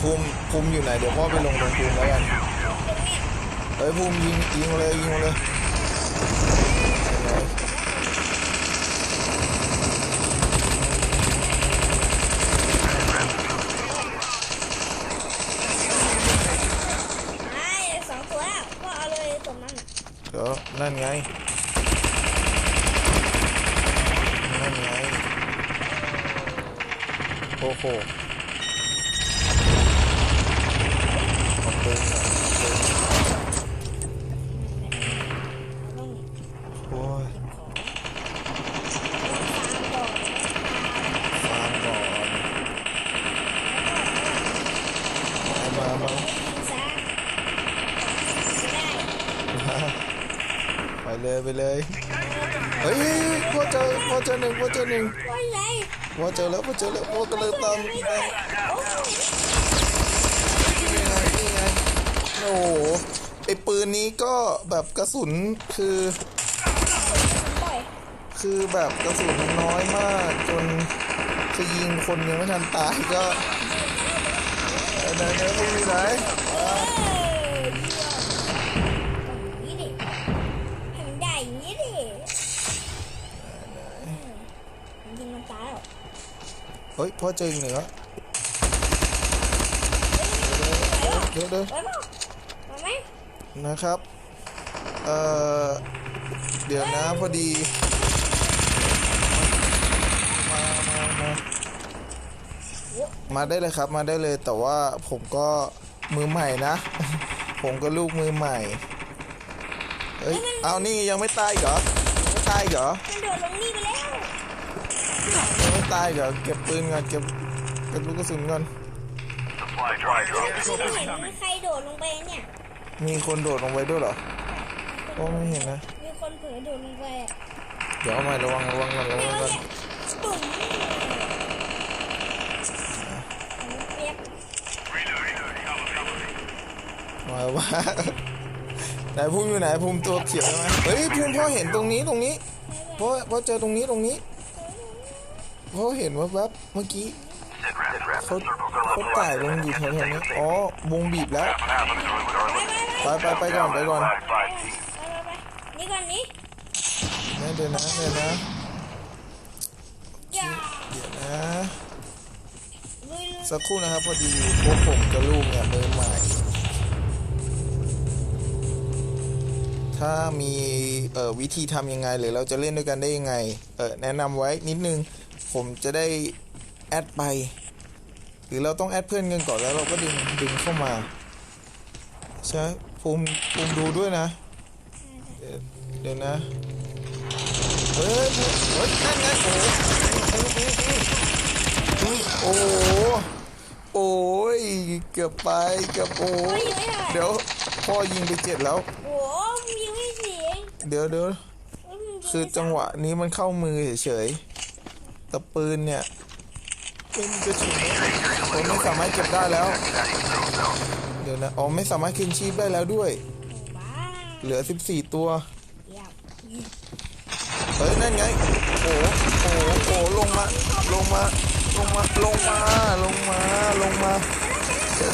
ภูมิภูมิอยู่ไหนเดี๋ยวพ่อไปลงตรงภูมิแล้วกันเฮ้ยภูมิยิงยิงเลยยิงเลยไอ้สองตัวก็เอาเลยตรงนั้นเดี๋ยวนั่นไง นั่นไง โอ้โห ไม่ได้ไปเลยไปเลยเฮ้ยพ่อเจอพ่อเจอหนึ่งพ่อเจอหนึ่งว่าไงพ่อเจอแล้วพ่อเจอแล้วพ่อกำลังตาม นี่ไงโอ้ยนี่ไงนี่ไงโอ้โหไอปืนนี้ก็แบบกระสุนคือปล่อยคือแบบกระสุนมันน้อยมากจนจะยิงคนยังไม่ทันตายก็ไหนไหนพวกนี้ไหนเออเยี่ยมอย่างนี้ดิให้มันได้อย่างนี้ดิมันยิงมันตายหรอเฮ้ยพ่อเจออีกหนึ่งแล้ว เฮ้ยเดี๋ยวเดี๋ยวไปเปล่ามาไหมนะครับ เอ่อ เดี๋ยวนะพอดี มามามามาได้เลยครับมาได้เลยแต่ว่าผมก็มือใหม่นะ ผมก็ลูกมือใหม่ เอ้ย เอานี่ยังไม่ตายอีกเหรอยังไม่ตายอีกเหรอมันโดดลงนี่ไปแล้ว ยังไม่ตายอีกเหรอเก็บปืนก่อนเก็บเก็บลูกกระสุนก่อน ม่เห็นมีใครโดดลงไปเนี่ย มีคนโดดลงไปด้วยเหรอโอ้ไม่เห็นนะ มีคนเผลอโดดลงไปอะเดี๋ยวเอาใหม่ระวังระวังก่อนระแมวังวก่อนเนี่ยตุ่มเปียกมาว่าไหนภูมิอยู่ไหนภูมิตัวเขียวใช่ไหมเฮ้ยภูมิพ่อเห็นตรงนี้ตรงนี้พ่อพ่อเจอตรงนี้ตรงนี้พ่อเห็นว่าแวบเมื่อกี้ เขาเขา color ไต่ flag. ลงอยู่แถวๆนี้อ๋อวงบีบแล้ว ไปไปไปก่อนไปก่อนนี่ก่อนนี้นะเดี๋ยวนะเดี๋ยวนะเดี๋ยวนะสักครู่นะครับพอดีพวกผมกับลูกเนี่ยมือใหม่ ถ้ามีเอ่อวิธีทำยังไงหรือเราจะเล่นด้วยกันได้ยังไงเออแนะนำไว้นิดนึง ผมจะได้แอดไป หรือเราต้องแอดเพื่อนกันก่อนแล้วเราก็ดึงดึงเข้ามาใช่ภูมิภูมิดูด้วยนะ เดี๋ยวเดี๋ยวนะเฮ้ยภูมิเฮ้ยนั่นไงโอ้โหโอ้โหโอ้ยเกือบไปเกือบโอ้ยเดี๋ยวพ่อยิงไปเจ็ดแล้วโอ้โหยังไม่เสียงเดี๋ยวเดี๋ยวคือจังหวะนี้มันเข้ามือเฉยๆแต่ปืนเนี่ย เป็นจะสุนผมไม่สามารถเก็บได้แล้ว เดี๋ยวนะอ๋อไม่สามารถคืนชีพได้แล้วด้วย เหลือ 14 ตัวเยี่ตัวเฮ้ยนั่นไงโอ้โหโอ้โหโอ้ลงมาลงมาลงมาลงมาลงมาลงมาเดี๋ยว